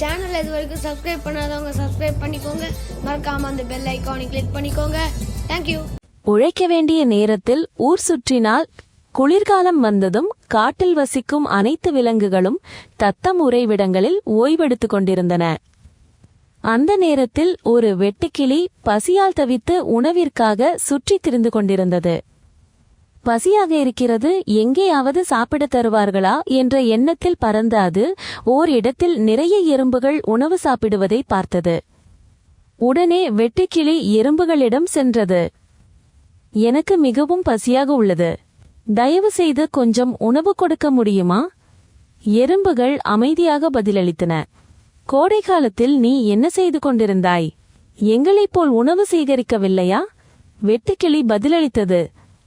Channel இது வரைக்கும் subscribe பண்ணாதவங்க சப்ஸ்கிரைப் பண்ணிக்கோங்க. மறக்காம அந்த பெல் ஐக்கானை கிளிக் பண்ணிக்கோங்க. தேங்க்யூ உழைக்க வேண்டிய நேரத்தில் ஊர் சுற்றினால் குளிர்காலம் வந்ததும் காட்டில் வசிக்கும் அனைத்து விலங்குகளும் தத்தம் உறைவிடங்களில் ஓய்வெடுத்துக் கொண்டிருந்தன. அந்த நேரத்தில் ஒரு வெட்டுக்கிளி பசியால் தவித்து உணவிற்காக சுற்றித் திரிந்து கொண்டிருந்தது. பசியாக இருக்கிறது எங்கேயாவது சாப்பிடத் தருவார்களா என்ற எண்ணத்தில் பறந்த அது ஓர் இடத்தில் நிறைய எறும்புகள் உணவு சாப்பிடுவதை பார்த்தது. உடனே வெட்டுக்கிளி எறும்புகளிடம் சென்றது. எனக்கு மிகவும் பசியாக உள்ளது. தயவு செய்து கொஞ்சம் உணவு கொடுக்க முடியுமா? எறும்புகள் அமைதியாக பதிலளித்தன. கோடை காலத்தில் நீ என்ன செய்து கொண்டிருந்தாய்? எங்களைப் போல் உணவு சேகரிக்கவில்லையா? வெட்டுக்கிளி பதிலளித்தது.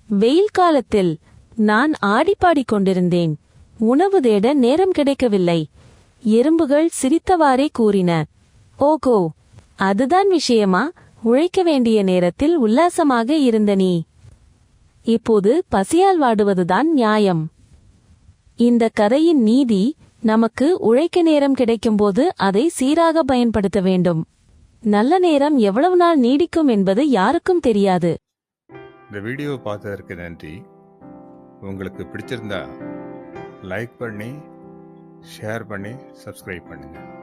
வெயில் காலத்தில் நான் ஆடிப்பாடிக் கொண்டிருந்தேன் உணவு தேட நேரம் கிடைக்கவில்லை. எறும்புகள் சிரித்தவாறே கூறின. ஓகோ அதுதான் விஷயமா? உழைக்க வேண்டிய நேரத்தில் உல்லாசமாக இருந்த நீ. இப்போது பசியால் வாடுவதுதான் நியாயம். இந்த கதையின் நீதி நமக்கு உழைக்க நேரம் கிடைக்கும்போது அதை சீராக பயன்படுத்த வேண்டும். நல்ல நேரம் எவ்வளவு நாள் நீடிக்கும் என்பது யாருக்கும் தெரியாது. இந்த வீடியோவை பார்த்ததற்கு நன்றி. உங்களுக்கு பிடிச்சிருந்தா லைக் பண்ணி ஷேர் பண்ணி சப்ஸ்கிரைப் பண்ணுங்கள்